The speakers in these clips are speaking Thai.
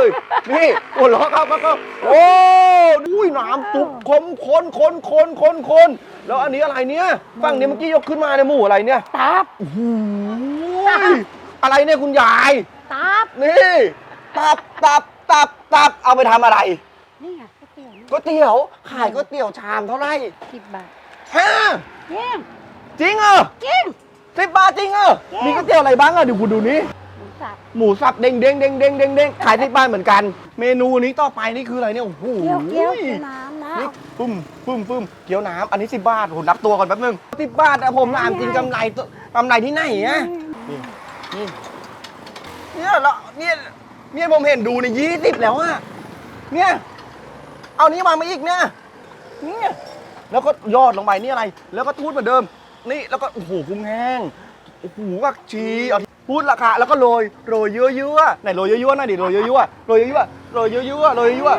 เลย นี่หัวเราะครับครับครับโอ้อุ้ยน้ำซุปคมข้นข้นข้นข้นข้นแล้วอันนี้อะไรเนี่ยฝั่งนี้เมื่อกี้ยกขึ้นมาเนี่ยหมูอะไรเนี่ยตับ โอ้โหอะไรเนี่ยคุณยาย ตับ นี่ตับตับตับตับเอาไปทำอะไรนี่ไงก๋วยเตี๋ยวก๋วยเตี๋ยวขายก๋วยเตี๋ยวชามเท่าไหร่สิบบาทฮะจริงจริงเหรอ จริง สิบบาทจริงเหรอจริงมีก๋วยเตี๋ยวอะไรบ้างอะเดี๋ยวคุณดูนี่หมู สับหมูสับเด้งเด้งเด้งเด้งเด้งเด้งขายที่บ้านเหมือนกัน เมนูนี้ต่อไปนี่คืออะไรเนี่ยโอ้โหเกี๊ยวเกี๊ยวเกี๊ยวน้ำนะนี่ปึ้มปึ้มปึ้มเกี๊ยวน้ำอันนี้สิบบาทผมนับตัวก่อนแป๊บนึงสิบบาทอะผมถามจริงกำไรตัวกำไรที่ไหนอะนี่นี่เนี่ยแล้วเนี่ยเนี่ยผมเห็นดูในยี่สิบแล้วอะเนี่ยเอานี้มามาอีกเนี่ยเนี่ยแล้วก็ยอดลงไปนี่อะไร แล้วก็ทูดเหมือนเดิม นี่แล้วก็โอ้โหกุ้งแห้งโอ้โหผักชีเอา พูดราคาแล้วก็โรยโรยเยอะๆไหนโรยเยอะๆหน่อยดิโรยเยอะๆโรยเยอะๆโรยเยอะๆโรยเยอะ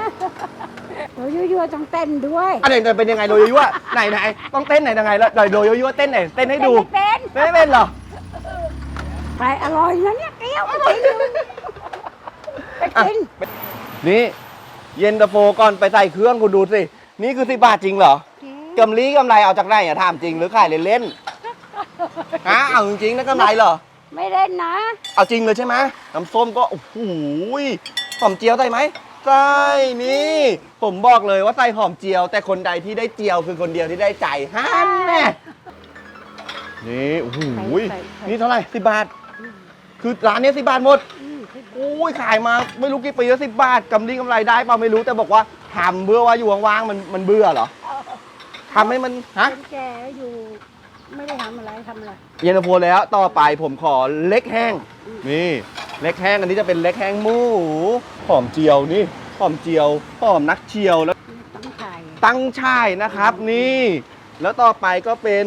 ๆโอ้ยยั่วๆต้องเต้นด้วยอันไหนจะเป็นยังไงโรยยั่วๆไหนไหนต้องเต้นไหนยังไงแล้วโดยโรยยั่วๆเต้นไหนเต้นให้ดูเต้นไม่เป็นไม่เป็นเหรอไปอร่อยนะเนี่ยเกี๊ยวไปกินไปกินนี่เย็นตาโฟก่อนไปใส่เครื่องคุณดูสินี่คือสิบบาทจริงเหรอจริงกำลีกำไรเอาจากไหนอะถามจริงหรือขายเล่นๆฮะเอาจริงๆนะกำไรเหรอ ไม่เล่นนะ เอาจริงเลยใช่ไหมน้ำส้มก็โอ้โหหอมเจียวใส่ไหมใส่นี่ ผมบอกเลยว่าใส่หอมเจียว แต่คนใดที่ได้เจียวคือคนเดียวที่ได้ใจฮันแน่นี่โอ้โหนี่เท่าไหร่สิบบาท คือร้านเนี้สิบบาทหมดอืมอุ้ยขายมาไม่รู้กี่ปีแล้วสิบบาทกำไรกำไรได้เปล่าไม่รู้แต่บอกว่าทำเบื่อว่าอยู่ว่างๆมันมันเบื่อเหรอทำให้มันฮะ คนแก่อยู่ ไม่ได้ทำอะไรทำอะไร เย็นตาโฟแล้วต่อไปผมขอเล็กแห้ง นี่เล็กแห้งอันนี้จะเป็นเล็กแห้งหมูหอมเจียวนี่หอมเจียวหอมนักเจียวแล้วต้องไข่ตั้งช่ายนะครับนี่ แล้วต่อไปก็เป็น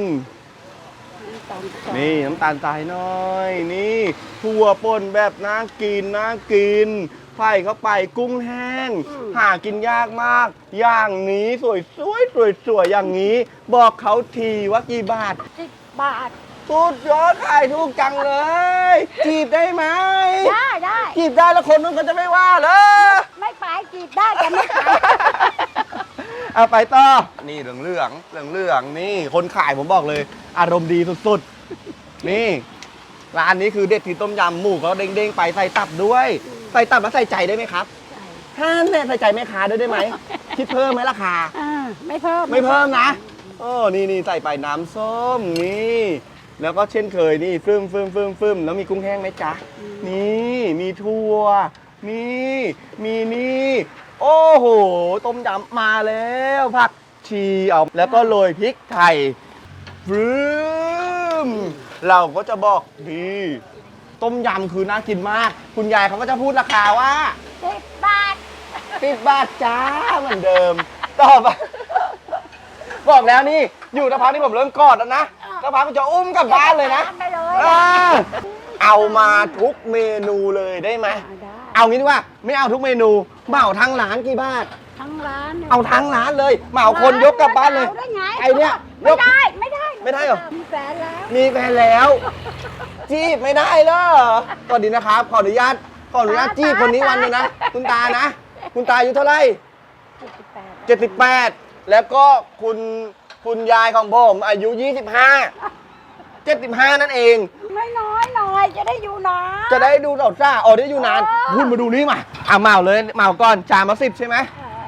ตอนสองนี่น้ำตาลทรายน้อย นี่ถั่วป่นแบบน่ากินน่ากิน ใส่เข้าไปกุ้งแห้ง หากินยากมาก อย่างนี้สวยสวยสวยสวยอย่างนี้ บอกเขาทีว่ากี่บาทสิบบาท สุดยอดขายถูกจังเลยจีบได้ไหมได้ได้จีบได้แล้วคนนู้นก็จะไม่ว่าเลย ไม่ไปจีบได้แต่ไม่ไปเอาไปต่อ นี่เหลืองเหลืองเหลืองเหลืองๆนี่คนขายผมบอกเลย อารมณ์ดีสุดๆ นี่ร้านนี้คือเด็ดที่ต้มยำหมูเขาเด้งๆ ไปใส่ตับด้วย ใส่ตับแล้วใส่ใจได้ไหมครับห้ามแน่ใส่ใจแม่ค้าด้วยได้ไหม คิดเพิ่มไหมราคา อ่าไม่เพิ่มไม่เพิ่มนะโอ้นี่นี่ใส่ไปน้ำส้มนี่ แล้วก็เช่นเคยนี่ฟึ่มฟึ่มฟึ่มฟึ่มแล้วมีกุ้งแห้งไหมจ๊ะ นี่มีถั่วนี่มีนี่ โอ้โห ต้มยำมาแล้วผักชีเอาแล้วก็โรยพริกไทยฟรึมเราก็จะบอกดี ต้มยำคือน่ากินมาก คุณยายเขาก็จะพูดราคาว่าสิบบาทสิบบาทจ้าเหมือนเดิม ต่อไปบอกแล้วนี่อยู่ตะพักที่ผมเริ่มกอดแล้วนะตะพักมันจะอุ้มกลับบ้านเลยนะ ไปเลยอ่าเอามาทุกเมนูเลยได้ไหม ได้เอางี้ดีกว่าไม่เอาทุกเมนูเหมาทั้งร้านกี่บาท ทั้งร้านนี่ยเอาทั้งร้านเลยเหมาคนยกกลับบ้านเลยอได้ไงไอ้เนี่ยยไม่ก ได้ ไม่ได้ไม่ได้เหรอ มีแฟนแล้ว มีแฟนแล้ว จีบไม่ได้เหรอก่อนดีนะครับ ขออนุญาตขออนุญาตจีบคนนี้วันหนึงนะ คุณตานะ คุณตาอายุเท่าไหร่เจ็ดสิบแปด78 แล้วก็คุณคุณยายของผมอายุ 25 75 นั่นเอง ไม่น้อยหน่อยจะได้อยู่นานจะได้ดูสาวซ่าอ๋อได้อยู่นานเออคุณมาดูนี่มาเอาเหมาเลยเหมาก่อนจานมาสิบใช่ไหม เออ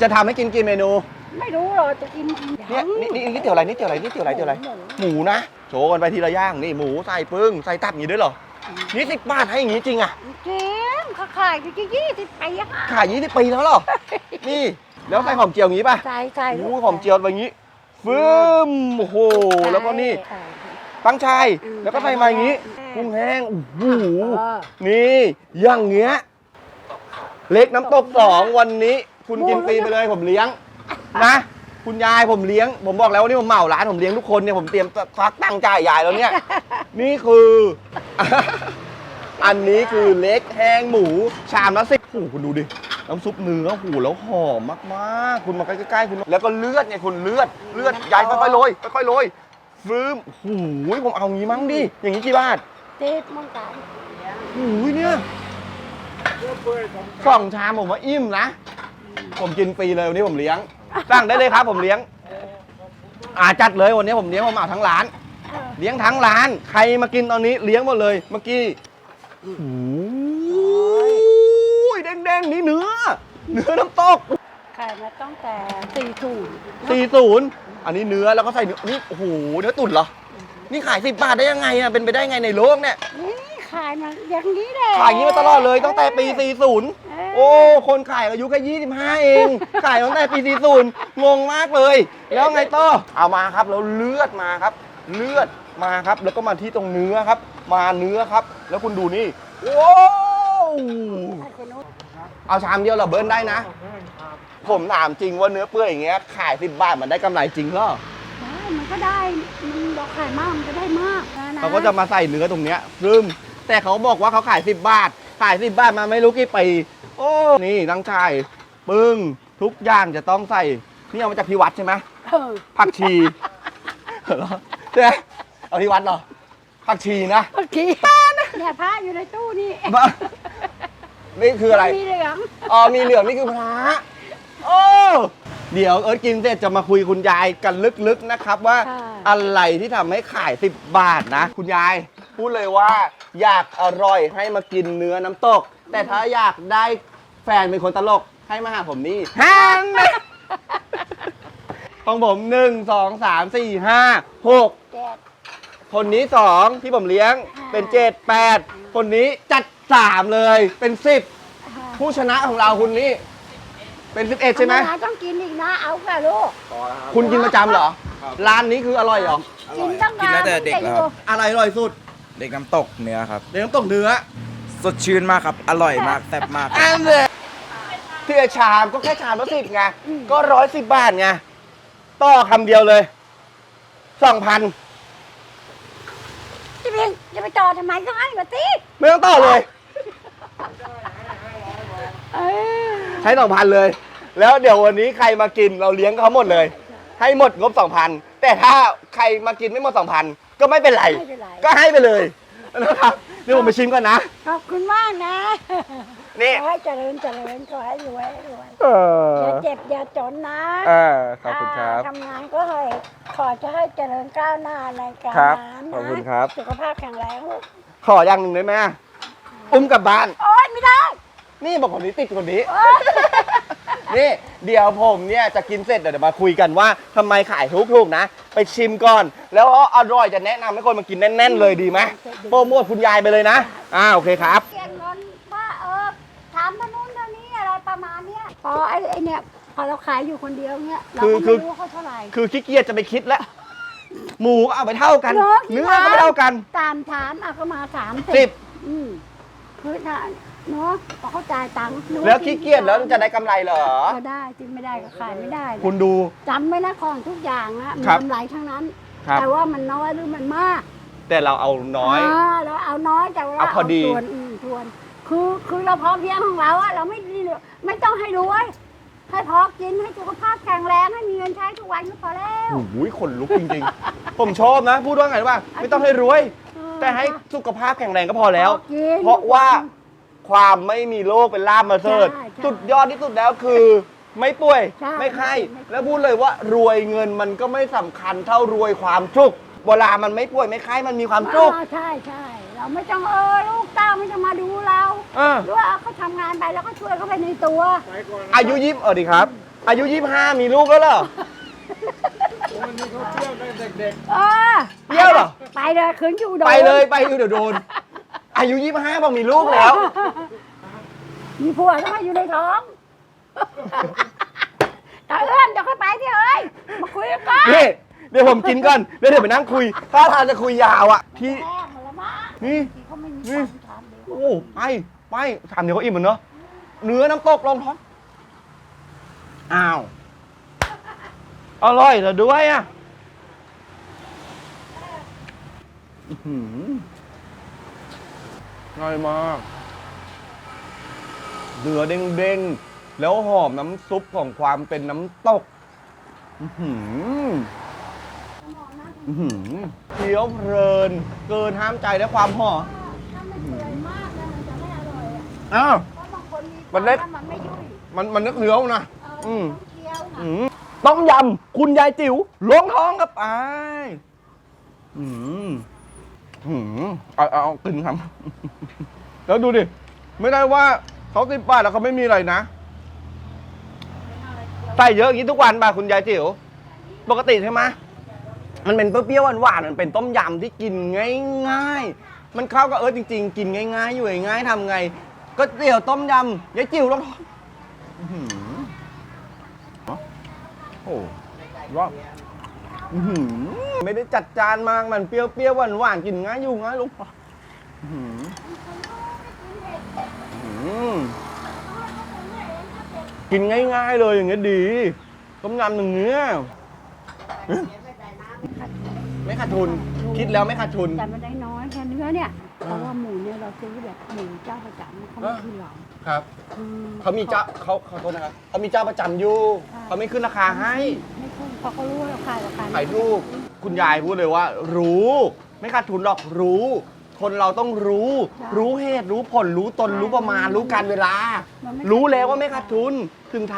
จะทำให้กินกี่เมนู ไม่รู้หรอกจะกินเนี่ยนี่นี่นี่เตี๋ยวอะไรนี่เตี๋ยวอะไรนี่เตี๋ยวอะไรเตี๋ยวอะไร หมูนะโชว์กันไปทีละอย่างนี่หมูใส่ปึ้งใส่ตับอย่างนี้ด้วยเหรอนี่สิบบาทให้อย่างนี้จริงอะจริงเขาขายอยู่ที่ยี่สิบปีอะขายยี่สิบปีแล้วเหรอนี่แล้วใส่หอมเจียวอย่างนี้ป่ะใช่ใช่โอ้หอมเจียวแบบนี้ฟึ้มโอ้โหแล้วก็นี่ใช่ตั้งชายอืมแล้วก็ใส่มาอย่างนี้ใช่กุ้งแห้งโอ้โหเออนี่อย่างเงี้ยเล็กน้ำตกสองวันนี้ คุณกินฟรีไปเลยผมเลี้ยง นะคุณยายผมเลี้ยง ผมบอกแล้วว่านี่ผมเหมาร้านผมเลี้ยงทุกคนเนี่ยผมเตรียมควักตังค์จ่ายยายแล้วเนี่ย นี่คือ อันนี้คือเล็กแห้งหมู ชามละสิบโอ้โหคุณดูดิน้ำซุปเนื้อโอ้โหแล้วหอมมากๆ คุณมาใกล้ๆคุณแล้วก็เลือดไงคุณเลือดเลือดยายค่อยๆโรยค่อยๆโรยฟื้มโอ้โหผมเอางี้มั้งดิอย่างนี้กี่บาทเจ็ดเหมือนกันโอ้ยเนี่ยสองชามผมว่าอิ่มนะ ผมกินฟรีเลยวันนี้ผมเลี้ยง สั่งได้เลยครับผมเลี้ยงอ่าจัดเลยวันนี้ผมเลี้ยงผมเอาทั้งร้านเออเลี้ยงทั้งร้าน ใครมากินตอนนี้เลี้ยงหมดเลยเมื่อกี้โอ้ยแดงๆนี่เนื้อ เนื้อน้ำตกขายมาตั้งแต่สี่ถุง40อันนี้เนื้อแล้วก็ใส่เนื้อนี่โอ้โหเนื้อตุ๋นเหรอนี่ขาย10บาทได้ยังไงอะเป็นไปได้ไงในโลกเนี่ยนี่ขายมาอย่างนี้แหละขายอย่างนี้มาตลอดเลยตั้งแต่ปี40 โอ้ คนขายอายุแค่25 เอง ขายตั้งแต่ปี40งงมากเลย แล้วไงต่อเอามาครับแล้วเลือดมาครับ เลือดมาครับ แล้วก็มาที่ตรงเนื้อครับ มาเนื้อครับ แล้วคุณดูนี่ว้าวให้คนนู้นเอาชามเดียวเหราเบิร์นได้นะ ผมถามจริงว่าเนื้อเปื่อยอย่างเงี้ยขาย10บาทมันได้กำไรจริงเหรอได้มันก็ได้มันเราขายมากมันก็ได้มากนเขาก็จะมาใส่เนื้อตรงเนี้ยซึมแต่เขาบอกว่าเขาขาย10บาท ขาย10บาทมาไม่รู้กี่ปี โอ้ นี่ตั้งใจปึ้งทุกอย่างจะต้องใส่ นี่เอามาจากพิวัตรใช่ไหมเออผักชีเหรอใช่ไหมเอาที่วัดเหรอผักชีนะเมื่อกี้เนี่ยพระอยู่ในตู้นี่บ้านี่คืออะไร มีเหลืองอ๋อมีเหลืองนี่คือพระโอ้เดี๋ยวเอิร์ธกินเสร็จจะมาคุยคุณยายกันลึกๆนะครับว่า อะไรที่ทำให้ขาย 10 บาทนะ คุณยาย พูดเลยว่าอยากอร่อยให้มากินเนื้อน้ำตก แต่ถ้าอยากได้แฟนเป็นคนตลกให้มาหาผมนี่ฮันของผมหนึ่งสองสามสี่ห้าหกแจ็ด คนนี้สองที่ผมเลี้ยงเป็นเจ็ดแปดคนนี้จัดสามเลยเป็นสิบผู้ชนะของเราคุณนี่ เป็นสิบเอ็ดใช่ไหม ธรรดาต้องกินอีกนะ เอาค่ะลูก คุณกินประจำเหรอร้านนี้คืออร่อยเหรอ กินตั้งกินตั้งแต่เด็กแล้วครับอะไรอร่อยสุด เด็กน้ำตกเนื้อครับ เดี๋ยวน้ำตกเนื้อ สดชื่นมากครับ อร่อยมากแซ่บมากครับ อันเลยที่ชามก็แค่ชามละสิบไง ก็ร้อยสิบบาทไง ต่อคำเดียวเลย สองพัน จะไปจะไปต่อทำไมก็ให้มาสิไม่ต้องต่อเลย เออใช้สองพันเลย แล้วเดี๋ยววันนี้ใครมากินเราเลี้ยงเขาหมดเลย ให้หมดงบสองพัน แต่ถ้าใครมากินไม่หมดสองพันก็ไม่เป็นไร ไม่เป็นไร ก็ให้ไปเลยนะครับ เดี๋ยวผมไปชิมก่อนนะ ขอบคุณมากนะนี่ ขอให้เจริญเจริญขอให้รวยรวยเออย่าเจ็บอย่าจนนะเออขอบคุณครับาทำงานก็ให้ขอจะให้เจริญก้าวหน้าในการครับงานขอบนะคุณครับ สุขภาพแข็งแรงลูกขออย่างหนึ่งได้ไหมอุ้มกลับบ้าน โอ๊ยไม่ได้ นี่บอกคนนี้ติดคนนี้โอ๊ยนี่เดี๋ยวผมเนี่ยจะกินเสร็จเดี๋ยวมาคุยกันว่าทำไมขายถูกๆนะ ไปชิมก่อน แล้วอร่อยจะแนะนำให้คนมากินแน่น ๆ เลยดีไหมโปรโมทคุณยายไปเลยนะอ่าโอเคครับ เก็บเงินว่าเออถามท่านู้นท่านี้อะไรประมาณเนี้ยพอไอ้ไอ้เนี่ยพอเราขายอยู่คนเดียวเนี้ยเราคือก็คืไม่อรู้ว่าเขาเท่าไหร่ คือขี้เกียจจะไปคิดแล้วหมูก็เอาไปเท่ากันเนอะ เนื้อก็ไม่เท่ากัน ตามถามอะก็มาถามสิบอืมคือน่ะ เนาะพอเขาจ่ายตังค์หนูแล้วขี้เกียจแล้วจะได้กำไรเหรอ ก็ได้กินไม่ได้ก็ขายไม่ได้คุณดู จำไว้นะของทุกอย่างนะมีครับ กำไรทั้งนั้น ครับ แต่ว่ามันน้อยหรือมันมาก แต่เราเอาน้อยาเราเอาน้อยแต่ว่าเอาพอดี ส่วนอืมส่วน คือคือเราพอเพียงของเราอะเราไม่ได้ไม่ต้องให้รวยให้พอกินให้สุขภาพแข็งแรงให้มีเงินใช้ทุกวันก็พอแล้วโอ้โหขนลุกจริงๆ ผมชอบนะ พูดว่าไงรู้ป่ะไม่ต้องให้รวย แต่ให้สุขภาพแข็งแรงก็พอแล้ว พอกินเพราะว่า ความไม่มีโรคเป็นลาบมาเสริฐใช่ใช่สุดยอดที่สุดแล้วคือ ไม่ป่วยใช่ไม่ไข้ไม่ป่วยแล้วพูดเลยว่ารวยเงินมันก็ไม่สำคัญเท่ารวยความสุขเวลามันไม่ป่วยไม่ไข้มันมีความสุขอ่าใช่ใช่เราไม่ต้องเออลูกเต้าไม่ต้องมาดูเราเออหรือว่าเขาทำงานไปแล้วก็ช่วยเขาไปในตัวอายุยี่สิบเออดีครับ อายุยี่สิบห้ามีลูกแล้วเหรอเออเที่ยวเหรอ ไปเลยคืนอยู่โดน ไปเลยไปอยู่เดี๋ยวโดน อายุยี่สิบห้าบอกมีลูกแล้ว มีผัวต้องมาอยู่ในท้องแต่เอื้อนเดี๋ยวค่อยไปที่เอ้ยมาคุยกันก่อนนี่เดี๋ยวผมกินก่อนแล้วเดี๋ยวไปนั่งคุย ถ้าทางจะคุยยาวอะ ที่ แม่หมดแล้วมั้งนี่ ที่เขาไม่มีนี่ความทำเลยโอ้ไปไปทำเดี๋ยวก็อิ่มเหมือนเนาะเนื้อน้ำตกลองท้องอ้าว อร่อยเหรอด้วยอะอื้อหือ อร่อยมากเนื้อเด้งๆ แล้วหอมน้ำซุปของความเป็นน้ำตก อื้อหืออื้อหือเคี้ยวเพลิน เกินห้ามใจและความหอมถ้าไม่เปื่อยมากนะมันจะไม่อร่อยอะอ้าว เพราะบางมันเล็ก มันไม่ยุ่ยมันมันนึกเคี้ยวนะ เอออืมต้องเคี้ยวนะอืมต้มยำคุณยายจิ๋วลงท้องครับไอ้ายอืม อืมเอาเอาเอากินครับ แล้วดูดิ ไม่ได้ว่าเขาสิบบาทแล้วเขาไม่มีอะไรนะ ใส่เยอะอย่างนี้ทุกวันป่ะคุณยายจิ๋วปกติใช่ไหมมันเป็นเปรี้ยวๆหวานๆมันเป็นต้มยำที่กินง่ายๆ มันเข้ากับเออจริง ๆ กินง่ายๆ อยู่ง่ายๆทำไงก็เตี๋ยวต้มยำยายจิ๋วลงท้องอื้อหือโอ้รอบ อื้อหือไม่ได้จัดจานมากมันเปรี้ยวๆหวานๆกินง่ายอยู่ง่ายลูกอื้อหืออื้อหือกินง่ายๆเลยอย่างเงี้ยดีต้มยำหนึ่งเนี้ยไม่ขาดทุน คิดแล้วไม่ขาดทุน แต่มันได้น้อยแค่เนื้อเนี่ยเพราะว่าหมูเนี่ยเราซื้อแบบหมูเจ้าประจำเขาไม่ขึ้นหรอกครับ อืมเขามีเจ้าเขาขอโทษนะครับเขามีเจ้าประจำอยู่ใช่เขาไม่ขึ้นราคาให้ไม่ขึ้นเพราะเขารู้ว่าเราขายราคาขายถูกคุณยายพูดเลยว่า รู้ ไม่ขาดทุนหรอกรู้ คนเราต้องรู้ รู้เหตุรู้ผลรู้ตนรู้ประมาณรู้การเวลา รู้แล้วว่าไม่ขาดทุนถึงท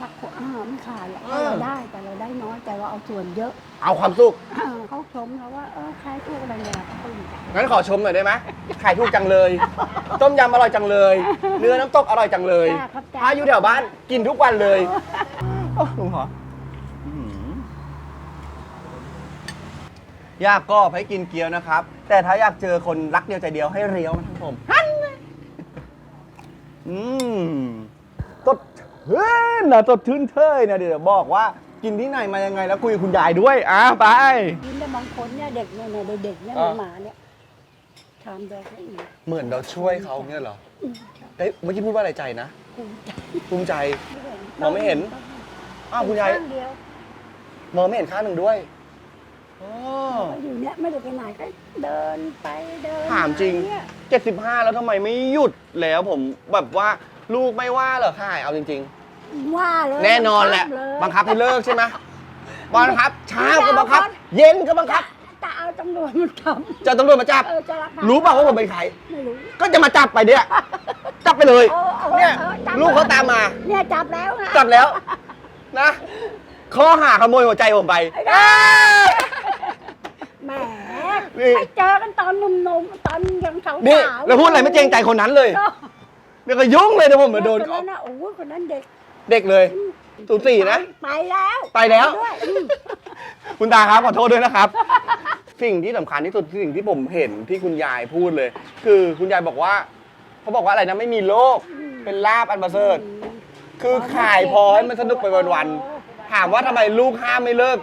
ถ้าคนอ่าไม่ขายหรอกเออ เราได้แต่เราได้น้อยแต่เราเอาส่วนเยอะำเอาความสุขเออเขาชมเราว่าเออขายถูกอะไรเนี่ยเขาปลื้มใจงั้นขอชมหน่อยได้ไหมขายถูกจังเลย ต้มยำอร่อยจังเลย เนื้อน้ำตกอร่อยจังเลยจ้าครับจ้าถ้าอยู่แถวบ้านกินทุกวันเลยโอ้ลุงหออื้อหืออ ยากก็ให้กินเกี๊ยวนะครับ แต่ถ้าอยากเจอคนรักเดียวใจเดียวให้เลี้ยวนะครับผมฮันเลยอืมตดเฮ้ยนะตดชื่นเทยนะเดี๋ยวบอกว่ากินที่ไหนมายังไงแล้วคุยกับคุณยายด้วยอะไป กินแต่บางคนเนี่ยเด็กเนี่ยเนี่ยเด็กๆเนี่ยอ่าหมาๆเนี่ยทำแบบนี้เหมือนเราช่วยเขาเงี้ยเหรออืมเอ้ยเมื่อกี้พูดว่าอะไรใจนะภูมิใจภูมิใจไม่เห็นมองไม่เห็น อ้าวคุณยาย ข้งเดียวมองไม่เห็นข้างหนึ่งด้วย อ๋อก็อยู่เนี่ยไม่ได้ไปไหนก็เดินไปเดินถามจริง เนี่ยเจ็ดสิบห้าแล้วทำไมไม่หยุดแล้วผมแบบว่าลูกไม่ว่าเหรอค่ะเอาจริง ว่าเลยๆ แน่นอนแหละเยบังคับให้เลิกใช่ไหมบังคับเช้าก็บังคับ เย็นก็บังคับ จะเอาตำรวจมาทจะตำรวจมาจับำเออจะรับรู้เปล่าว่าผมเป็นใคร ไม่รู้ ก็จะมาจับไปเนี่ย จับไปเลย เออเออเนี่ยออจับ ลูกเขาตามมา เนี่ยจับแล้วนะจับแล้ว นะ ข้อหาขโมยหัวใจผมไปแหม นี่ไปเจอกันตอนหนุ่มๆตอนยังสาวๆนี่แล้วพูดอะไรไม่เกรงใจคนนั้นเลยก็เดี๋ยวก็ยุ่งเลยนะผมมาโดนคเขานนั้นนะโอ้ยคนนั้นเด็กเด็กเลยสูสี่นะไปแล้วไปแล้วด้วยอืมคุณตาครับขอโทษด้วยนะครับ สิ่งที่สำคัญที่สุดสิ่งที่ผมเห็นที่คุณยายพูดเลย คือคุณยายบอกว่าเขาบอกว่าอะไรนะไม่มีโรคเป็นลาบอันประเสริฐ คือขายพอให้มันสนุกไปวันๆถามว่าทำไมลูกห้ามไม่เลิก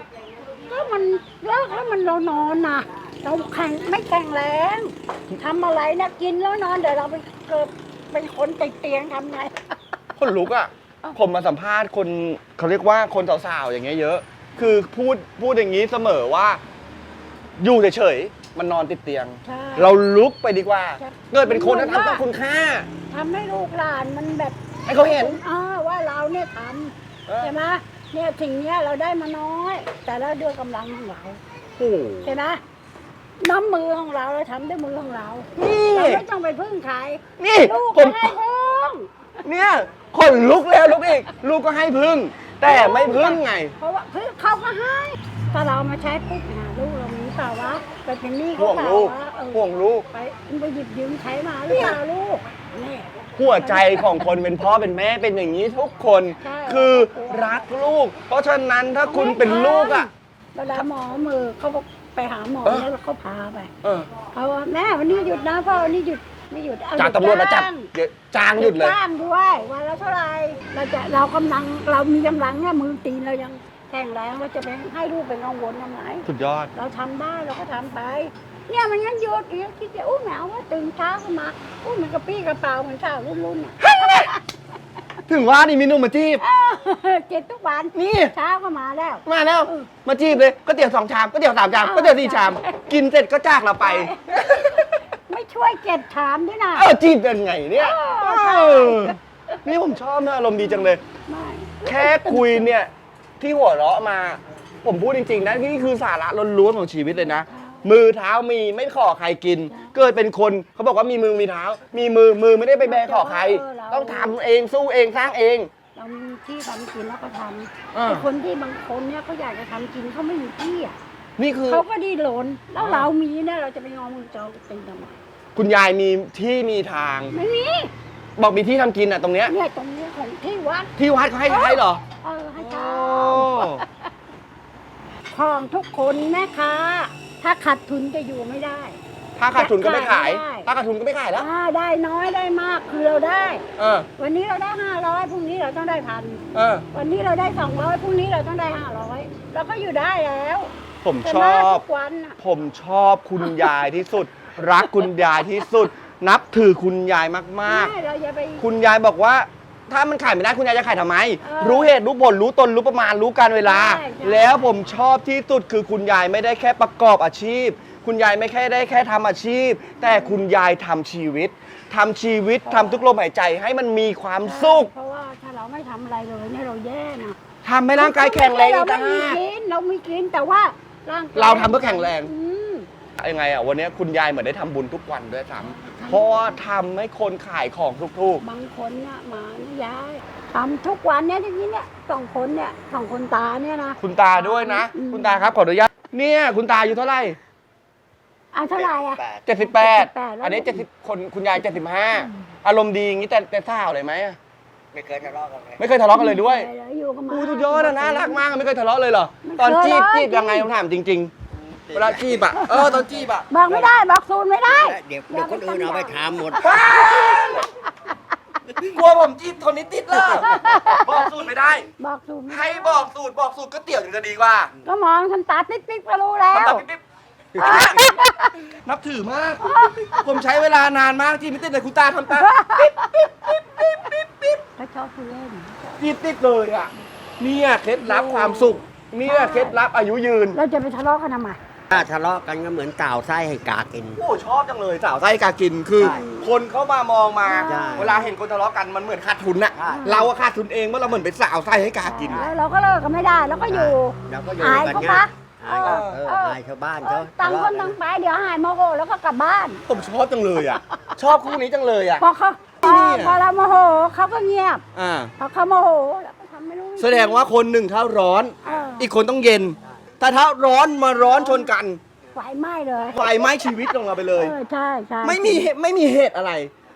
ก็มันเลิกแล้วมันเรานอนนะ เราแข็งไม่แข็งแรงทำอะไรนะกินแล้วนอนเดี๋ยวเราไปเกิดเป็นคนติดเตียงทำไง คนลุกอะ ผมมาสัมภาษณ์คนเขาเรียกว่าคนสาวๆอย่างเงี้ยเยอะ คือพูดพูดอย่างนี้เสมอว่า อยู่เฉยๆมันนอนติดเตียง ใช่ เราลุกไปดีกว่า ใช่เกิดเป็นคนนะทำต้องคุณค่า ทำให้ลูกหลานมันแบบให้เขาเห็นอ่าว่าเราเนี่ยทเออำใช่ไหมเนี่ยสิ่งเนี้ยเราได้มาน้อย แต่เราด้วยกำลังของเราโอ้โหใช่ไหม น้ำมือของเราเราทำด้วยมือของเรานี่ เราไม่ต้องไปพึ่งใครนี่ลูกผก็ม ให้พึ่งเนี่ยคนลุกแล้วลุกอีก ลูกก็ให้พึ่ง แต่ไม่พึ่งไง เพราะว่าพึ่งเขาก็ให้ถ้าเรามาใช้ปุ๊บหาลูกเรามีเปล่าวะไปเป็นหนี้เขาห่วงเปล่าลูก วะเออห่วงลูก ไปไปหยิบยืมใช้มาหรือเปล่าลูกนี่ หัวใจของคนเป็นพ่อเป็นแม่เป็นอย่างนี้ทุกคน ใช่ คือรักลูก เพราะฉะนั้นถ้าคุณเป็นลูกอะ เวลาหมอมือเขาบอก ไปหาหมอเออแล้วเขาพาไปเออเขาว่าแม่วันนี้หยุดนะพ่อวันนี้หยุดไม่หยุดเอจ่าตำรวจมาจับจ้งเดี๋ยวจางหยุดเลยจ้างด้วยวันละเท่าไหร่เราจะเรากำลังเรามีกำลังเนี่ยมือตีนเรายังแข็งแรงเราจะไปให้ลูกเป็นกังวลทำไมสุดยอด เราทำได้เราก็ทำไป เนี่ยมันงั้นหยุดเนี่ยคิดจะอู้หนาวว่าตื่นเช้าขึ้นมาอู้มันกระปี้กระเป๋าเหมือนสาวรุ่นๆอะ ถึงว่านี่มีหนุ่มมาจีบ เจ็บทุกวันนี่ เช้าก็มาแล้ว มาแล้ว มาจีบเลยก๋วยเตี๋ยวสองชามก๋วยเตี๋ยวสามชามก๋วยเตี๋ยวสี่ชาม กินเสร็จก็จากเราไป ไม่ช่วยเก็บถามด้วยนะ เออจีบยังไงเนี่ยเออใช่ เออนี่ผมชอบนะอารมณ์ดีจังเลย ไม่แค่คุยเนี่ยที่หัวเราะมา ผมพูดจริงๆนะนี่คือสาระล้วนๆของชีวิตเลยนะ มือเท้ามีไม่ขอใครกิน เกิดเป็นคนเขาบอกว่ามีมือมีเท้า มีมือมือไม่ได้ไปแบขอใครต้องทำเองสู้เองสร้างเอง เรามีที่ทำกินแล้วก็ทอ่าำแต่คนที่บางคนเนี่ยเขาอยากจะทำกินเขาไม่มีที่อะนี่คือ เขาก็ดิ้นรนแล้วเรามีเนี่ยเราจะไปงอมือเจ้าเป็นทำไมคุณยายมีที่มีทาง ไม่มีบอกมีที่ทำกินอะตรงเนี้ยเนี่ยตรงนี้ของที่วัดที่วัดเขาให้ใช้เหรอเออให้โอ้ทำของทุกคนแม่ค้า ถ้าขาดทุนจะอยู่ไม่ได้ ถ้าขาดทุนก็ไม่ขาย ได้ ถ้าขาดทุนก็ไม่ขายแล้ว อ่าได้น้อยได้มากคือเราได้ เออ วันนี้เราได้ห้าร้อยพรุ่งนี้เราต้องได้พันเออ วันนี้เราได้สองร้อยพรุ่งนี้เราต้องได้ห้าร้อยเราก็อยู่ได้แล้วผมแต่ชมาอบทุกวันน่ะผมชอบคุณยายที่สุด รักคุณยายที่สุด นับถือคุณยายมากไม่เราอย่าไปๆ คุณยายบอกว่า ถ้ามันขายไม่ได้คุณยายจะขายทำไมเออรู้เหตุรู้ผลรู้ตนรู้ประมาณรู้การเวลาใช่ใช่ แล้วผมชอบที่สุดคือคุณยายไม่ได้แค่ประกอบอาชีพ คุณยายไม่แค่ได้แค่ทำอาชีพ แต่คุณยายทำชีวิตทำชีวิตทำทุกลมหายใจให้มันมีความสุขเพราะว่าถ้าเราไม่ทำอะไรเลยเนี่ยเราแย่นะทำให้ร่างกายแข็งแรงเราจ้าไม่มีกินเราไม่กินแต่ว่าร่างกยเราทำเพื่อแข็งแรง อืม ยังไงอะวันนี้คุณยายเหมือนได้ทำบุญทุกวันด้วยซ้ำ เพราะว่าทำให้คนขายของทุกบางคนเนี่ยมาเนี่ยยายทำทุกวันเนี่ยที่นี้เนี่ยสองคนเนี่ยสองคนตาเนี่ยนะ ๆ คุณตาด้วยนะ อืม คุณตาครับขออนุญาตเนี่ยคุณตาอายู่เท่าไหร่ อะเท่าไหร่อะ 78 78แล้วอันนี้ 70 คนคุณยาย 75 อารมณ์ดีอย่างนี้แต่แต่สาวเลยไหมอะไม่เคยทะเลาะกันเลยไม่เคยทะเลาะกันเลยด้วย อยู่กันมา อู้สุดยอดอะน่ารักมากไม่เคยทะเลาะเลยเหรอ ไม่ตอนจีบเคยเลย จีบยังไงผมถามจริงๆ เวลาจีบอะเออตอนจีบอะบอกไม่ได้บอกซูนไม่ได้เดี๋ยวเดี๋ยวคนอื่นเอาไปทำหมด กลัวผมจีบทนนิดติดเลยบอกสูตรไม่ได้ บอกซูนไม่ได้ให้บอกสูตรบอกสูตรก๋วยเตี๋ยวถึงจะดีกว่าก็มองทำตาติ๊กติ๊กก็รู้แล้วทำตามปิ๊บๆนับถือมาก ผมใช้เวลานานมากที่ไม่ติดเลยคุณตาทำตาปิ๊บปิ๊บปิ๊บปิ๊บปิ๊บปิ๊บเขาชอบเล่น จีบติดเลยอะเนี่ยเคล็ดลับความสุขเนี่ยเคล็ดลับอายุยืน เราจะไปทะเลาะกันทำไม ถ้าทะเลาะกันก็เหมือนกล่าวไส้ให้กากิน โอ้ชอบจังเลยสาวไส้กากินคือ ใช่คนเข้ามามองมา ใช่เวลาเห็นคนทะเลาะกันมันเหมือนขาดทุนอะใช่ เราอะขาดทุนเองว่าเราเหมือนเป็นสาวไส้ให้กากิน แล้วเราก็เลิกกันไม่ได้แล้วก็อยู่ เราก็อยู่อายกันเขาเงี้ปะยอายก็เอเออออายชาวบ้านเขาต่างคนต่างไปเดี๋ยวหายโมโหแล้วก็กลับบ้าน ผมชอบจังเลยอะชอบคู่นี้จังเลยอะ พอเขาพอเนี่ยพอเราโมโหเขาก็เงียบอ่าพอเขาโมโหแล้วก็ทำไม่รู้แสดงว่าคนหนึ่งถ้าร้อน เอออีกคนต้องเย็น แต่ถ้าร้อนมาร้อนชนกันไฟไหม้เลยไฟไหม้ชีวิตลงเราไปเลยเออใช่ใช่ ไม่มีเหตุไม่มีเหตุอะไร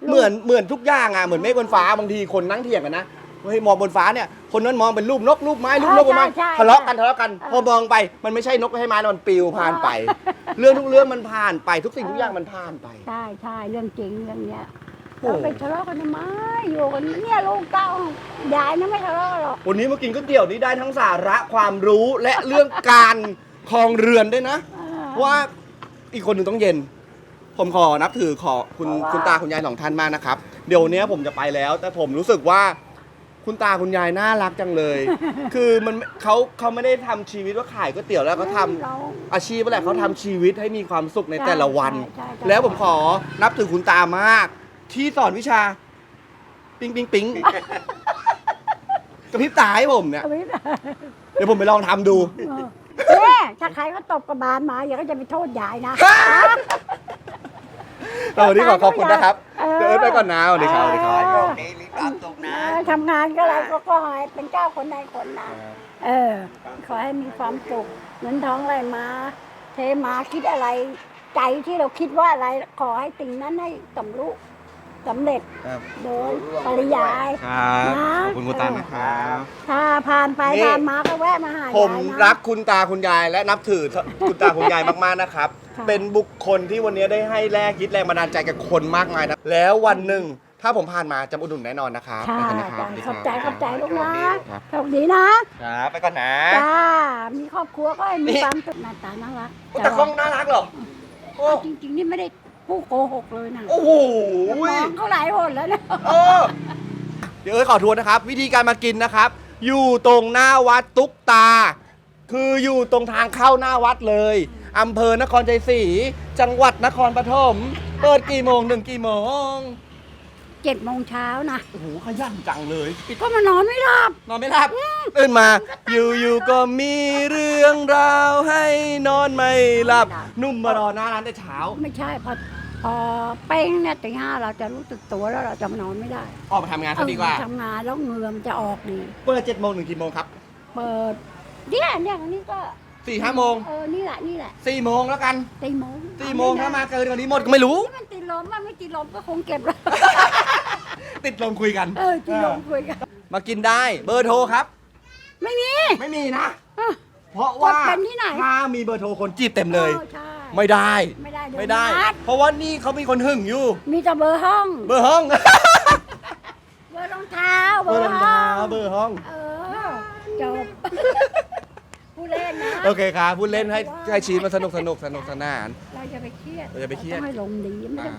เหมือนเหมือนทุกอย่างอะเหมือนเมฆบนฟ้าบางทีคนนั่งเถียงกันนะเฮ้ยมองบนฟ้าเนี่ยคนนั้นมองเป็นรูปนกรูปไม้รูปนกรูปไม้ทะเลาะกันทะเลาะกัน พอมองไปมันไม่ใช่นกไม่ใช่ไม้นะมันปลิวผ่านไป เรื่องทุกเรื่องมันผ่านไปทุกสิ่งทุกอย่างมันผ่านไป ใช่ใช่เรื่องจริงเรื่องเนี้ยโอ้ เราไปทะเลาะกันทำไมอยู่กันเนี่ยลูกเต้ายายนะไม่ทะเลาะกันหรอกวันนี้มากินก๋วยเตี๋ยวนี้ได้ทั้งสาระความรู้และเรื่องการคลองเรือนด้วยนะเออว่าอีกคนหนึ่งต้องเย็น ผมขอนับถือขอคุณคุณตาคุณยายสองท่านมากนะครับ เดี๋ยวเนี้ยผมจะไปแล้ว แต่ผมรู้สึกว่าคุณตาคุณยายน่ารักจังเลย คือมันเขาเขาไม่ได้ทำชีวิตว่าขายก๋วยเตี๋ยวแล้วเขาทำ เรา อาชีพอะไรเขาทำชีวิตให้มีความสุขในใช่แต่ละวัน ใช่ใช่ใช่ แล้วผมขอนับถือคุณตามาก ที่สอนวิชา ปิ๊งปิ๊งปิ๊งกระพริบตาให้ผมเนี่ย เอาไว้เดี๋ยวผมไปลองทำดู เออเนี่ยถ้าใครก็ตบกระบาลมาอย่าก็จะไปโทษยายนะเออวันนี้ขอขอบคุณนะครับเออ เดี๋ยวเอิร์ธไปก่อนนะสวัสดีครับสวัสดีครับ โชคดีมีความสุขนะ เออทำงานก็อะไรก็ก็ให้เป็นเจ้าคนใดคนนั้นเออ ขอให้มีความสุขเงินทองอะไรมา เทมาคิดอะไร ใจที่เราคิดว่าอะไร ขอให้สิ่งนั้นให้สำลุ สำเร็จครับโดยปริยาย ครับนะ ขอบคุณคุณตานะครับ ถ้าผ่านไปนี่ ผ่านมาก็แวะมาหาผมยายนะรักคุณตาคุณยายและนับถือคุณตาคุณยายมากๆนะครับ ค่ะ เป็นบุคคลที่วันนี้ได้ให้แรกยึดแรงบันดาลใจกับคนมากมายนะ แล้ววันหนึ่งถ้าผมผ่านมาจะมาอุดหนุนแน่นอนนะครับค่ะไปกันนะครับขอบใจขอบใจลูกนะครับ โชคดีนะครับไปก่อนนะจ้ามีครอบครัวก็ให้มีนี่ความสุขหน้าตาน่ารักโอ้แต่กล้องน่ารักเหรอโอ้จริงๆนี่ไม่ได้ พูดโกหกเลยนะโอ้โหมองเขาหลายหนแล้วเนี่ยเออเดี๋ยวเอ้ยขอทวนนะครับ วิธีการมากินนะครับ อยู่ตรงหน้าวัดตุ๊กตา คืออยู่ตรงทางเข้าหน้าวัดเลยอำเภอนครชัยศรีจังหวัดนครปฐมเปิดกี่โมงถึงกี่โมง เจ็ดโมงเช้านะโอ้โหขยันจังเลยปิดก็มานอนไม่หลับ นอนไม่หลับตื่นมา อยู่อยู่ก็มีเรื่องราวให้นอนไม่หลับ นุ่มมารอหน้าร้านแต่เช้า ไม่ใช่พอพอเป้งเนี่ยตีห้าเราจะรู้สึกตัวแล้วเราจะมานอนไม่ได้ ออกมาทำงานซะดีกว่าเออทำงานแล้วเหงื่อมันจะออกดี เปิดเจ็ดโมงถึงกี่โมงครับ เปิดเนี่ยเนี่ยอันนี้ก็ สี่ห้าโมงเออ นี่แหละ นี่แหละสี่โมงแล้วกันตีโมงสี่โมงถ้ามาเกินกว่านี้หมดก็ไม่รู้ นี่มันติดลมมันไม่ติดลมก็คงเก็บแล้วติดลมคุยกัน เออติดลมคุยกัน มากินได้เบอร์โทรครับ ไม่มี ไม่มีนะอะเพราะว่ากดเป็นที่ไหน ถ้ามีเบอร์โทรคนจีบเต็มเลย ออใช่ ไม่ได้ ไม่ได้เยวไม่ได้ นัด เพราะว่านี่เขามีคนหึงอยู่ มีแต่เบอร์ห้อง เบอร์ห้อง เบอร์รองเท้า เบอร์รองเท้าเบอร์ห้อง เออ จบ ผู้เล่นนะโอเคครับพูดเล่นให้ให้ชีวิตมันสนุกสนุกสนุกสนาน เราจะไปเครียดเราจะไปเครียด ต้องให้ลงดีไม่ต้อ่าอง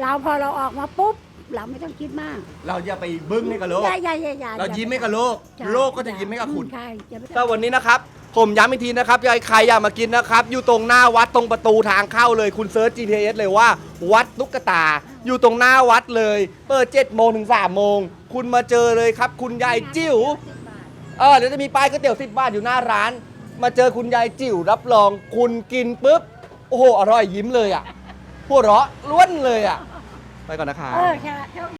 เราพอเราออกมาปุ๊บ เราไม่ต้องคิดมากเราอย่าไปบึ้งให้กับโลก อย่าอย่าอย่าอย่าเรายิ้มให้กับโลกใช่โลกก็จะยิ้มให้กับคุณ ใช่อย่าไปถ้าวันนี้นะครับ ผมย้ำอีกทีนะครับยายใครอยากมากินนะครับ อยู่ตรงหน้าวัดตรงประตูทางเข้าเลยคุณเซิร์ช GPS เลยว่า วัดตุ๊กตา อยู่ตรงหน้าวัดเลย เปิด7โมงถึง3โมง คุณมาเจอเลยครับ คุณยายจิ้ว เออเดี๋ยวจะมีป้ายก๋วยเตี๋ยว10บาทอยู่หน้าร้าน มาเจอคุณยายจิ๋วรับรองคุณกินปุ๊บ โอ้โห อร่อยยิ้มเลยอะหัวเราะล้วนเลยอะ ไปก่อนนะคะ เออใช่